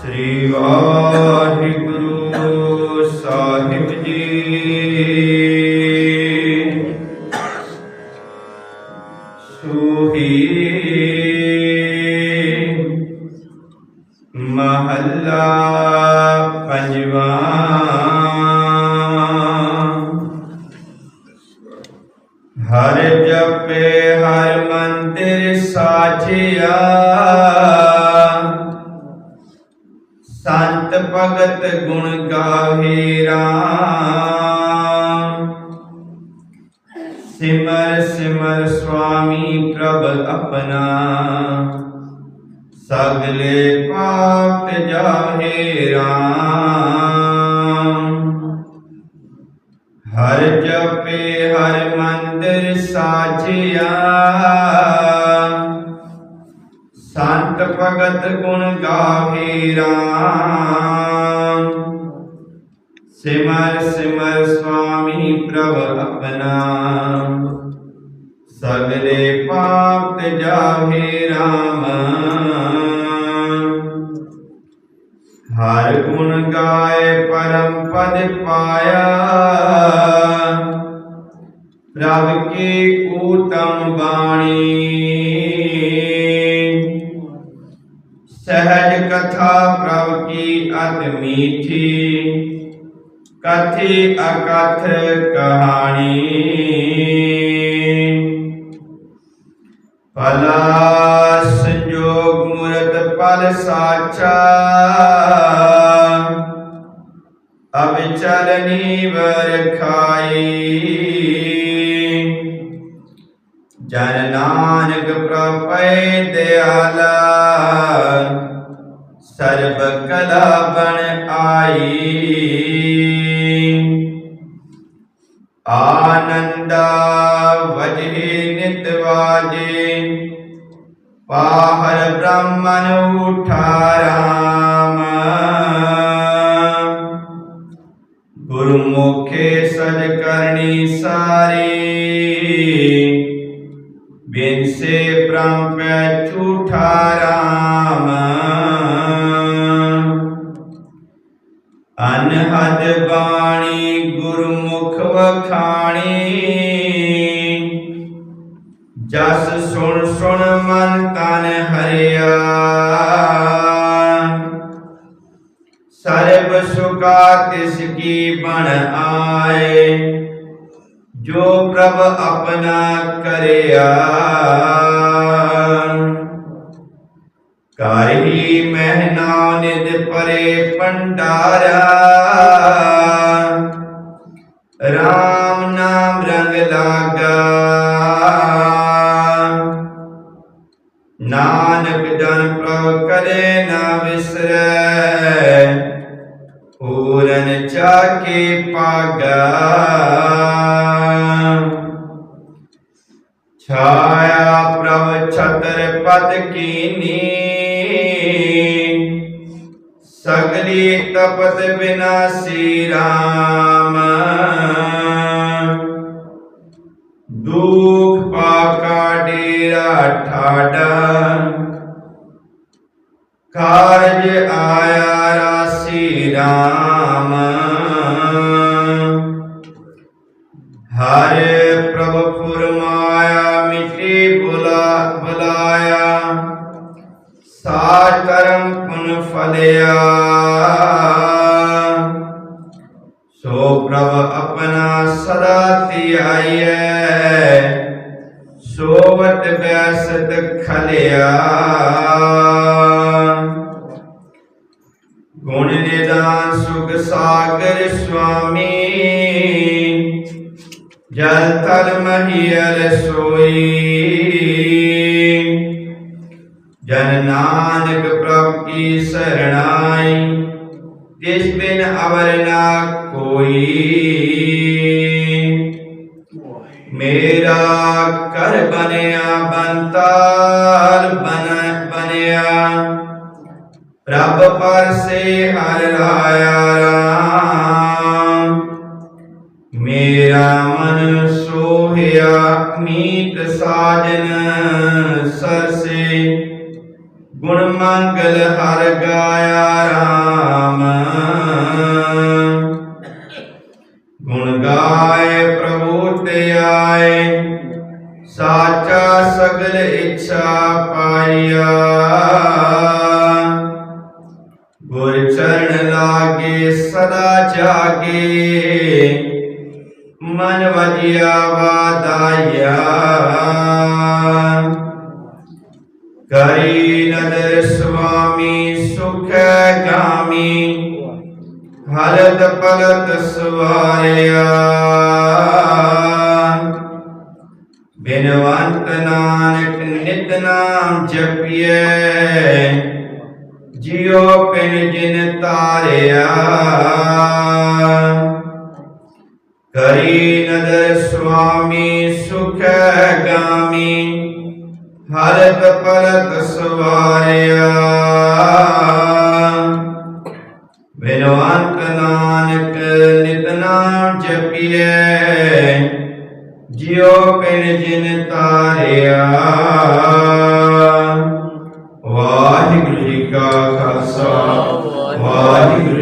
ਸ੍ਰੀ ਵਾਹਿਗੁਰੂ ਸਾਹਿਬ ਜੀ। ਸੂਹੀ ਮਹੱਲਾ ਪੰਜਵਾਂ। ਹਰ ਜਪੇ ਹਰ ਮੰਦਿਰ ਸਾਚਿਆ। ਸੰਤ ਭਗਤ ਗੁਣ ਗਾਵੇ ਰਾਮ ਸਿਮਰ ਸਿਮਰ ਸੁਆਮੀ ਪ੍ਰਭ ਆਪਣਾ ਸਗਲੇ ਪਾਪ ਜਾਹੇ ਰਾਮ ਹਰ ਜਪੇ ਹਰ ਮੰਦਰ ਸਾਚਿਆ ਸੰਤ ਭਗਤ ਗੁਣ ਗਾਵੇ ਰਾਮ। ਸਿਮਰ ਸਿਮਰ ਸੁਆਮੀ ਪ੍ਰਭ ਆਪਣਾ। ਸਗਲੇ ਪਾਪ ਜਾਹੇ ਰਾਮ। ਹਰ ਗੁਣ ਗਾਏ ਪਰਮ ਪਦ ਪਾਇਆ। ਪ੍ਰਭ ਕੀ ਸਹਿਜ ਕਥਾ ਪ੍ਰਭ ਕੀ ਅਤ ਮੀਠੀ, ਕਥੀ ਅਕਥ ਕਹਾਣੀ। ਭਲਾ ਸੰਜੋਗ ਮੂਰਤ ਪਲ ਸਾਚਾ ਅਵਿਚਲਨੀ ਵਰਖਾਈ ਜਨ ਨਾਨਕ ਪ੍ਰਪੈ ਦਿਆਲਾ ਸਰਬ ਕਲਾ ਬਣ ਆਈ। ਆਨੰਦਾ ਵਜੇ ਨਿਤ ਵਾਜੇ, ਪਾਹਰ ਬ੍ਰਹਮਨ ਉਠਾ ਰਾਮ। ਗੁਰਮੁਖੇ ਸਜ ਕਰਨੀ ਸਾਰੀ, ਬਿਨ ਸੇ ਬ੍ਰਹਮ ਪੈ ਝੂਠਾ ਰਾਮ। ਅਨਹਦ ਬਾਣੀ ਗੁਰਮੁਖ ਵਖਾਣੀ। ਜਸ ਸੁਣ ਸੁਣ ਮਨ ਤਨ ਹਰਿਆ। ਸਰਬ ਸੁਖਾ ਤਿਸ ਕੀ ਬਣ ਆਏ। ਜੋ ਪ੍ਰਭ ਆਪਣਾ ਕਰਿਆ। ਪਰੇ ਰਾਮ ਨਾਮ ਰੰਗ ਲਾਗਾ। ਨਾਨਕ ਜਨ ਪ੍ਰਭ ਕਰੇ ਨਾ ਵਿਸਰੈ, ਪੂਰਨ ਚਾਕੇ ਪਾਗਾ। ਛਾਇਆ ਪ੍ਰਭ ਛਤਰ ਪਦ ਕੀਨੀ। ਸਗਲੀ ਤਪਤ ਬਿਨਾਸੀ ਰਾਮ। ਦੁਖ ਪਾਕਾ ਡੇਰਾ ਠਾਡਾ। ਕਾਰਜ ਆਇਆ ਰਾਸੀ ਰਾਮ। ਹਰੇ ਪ੍ਰਭ ਫੁਰਮਾਇਆ, ਮਿਟੀ ਬੁਲਾ ਬੁਲਾਇਆ। ਪੁਨ ਸੋ ਪ੍ਰਭ ਆਪਣਾ ਸਦਾ ਧਿਆਈਐ। ਸੋਵਤ ਬੈਸਤ ਖਲਿਆ। ਗੁਣ ਨਿਦਾਨ ਸੁਖ ਸਾਗਰ ਸੁਆਮੀ। ਜਲ ਤਲ ਮਹੀਲ ਸੋਈ। ਜਨ ਨਾਨਕ ਪ੍ਰਭ ਕੀ ਸਰਣਾਈ ਤਿਸ ਬਿਨ ਅਵਰ ਨਾ ਕੋਈ। ਮੇਰਾ ਕਰ ਬਨਿਆ ਬੰਤਾਲ ਬਨ ਬਨਿਆ ਪ੍ਰਭ ਪਰਸੇ ਹਰ ਰਾਇਆ ਰਾਮ। ਮੇਰਾ ਮਨ ਸੋਹਿਆ, ਮੀਤ ਸਾਜਨ, ਸਰ ਗੁਣ ਮੰਗਲ ਹਰ ਗਾਇਆ ਰਾਮ। ਗੁਣ ਗਾਏ ਪ੍ਰਭੂ ਤੇ ਆਏ, ਸਾਚਾ ਸਗਲ ਇੱਛਾ ਪਾਈਆ ਗੁਰ ਚਰਨ ਲਾਗੇ ਸਦਾ ਜਾਗੇ, ਮਨ ਵਜਿਆ ਵਾਦਾਇਆ ਕਰੀ ਨਦਰ ਸੁਆਮੀ, ਸੁਖ ਗਾਮੀ। ਹਲਤ ਪਲਤ ਸਵਾਰਿਆ। ਬਿਨਵੰਤ ਨਾਨਕ ਨਿਤ ਨਾਮ ਜਪੀਏ ਜਿਉ ਪਿਨ ਜਿਨ ਤਾਰਿਆ। ਕਰੀ ਨਦਰ ਸੁਆਮੀ, ਸੁਖ ਗਾਮੀ। ਹਰਤ ਪਰਤ ਸਵਾਰਿਆ ਬਿਨਵੰਤ ਨਾਨਕ ਨਿਤ ਨਾਮ ਜਪੀਏ ਜਿਉ ਪਿਨ ਜਿਨ ਤਾਰਿਆ। ਵਾਹਿਗੁਰੂ ਜੀ ਕਾ ਖਾਲਸਾ ਵਾਹਿਗੁਰੂ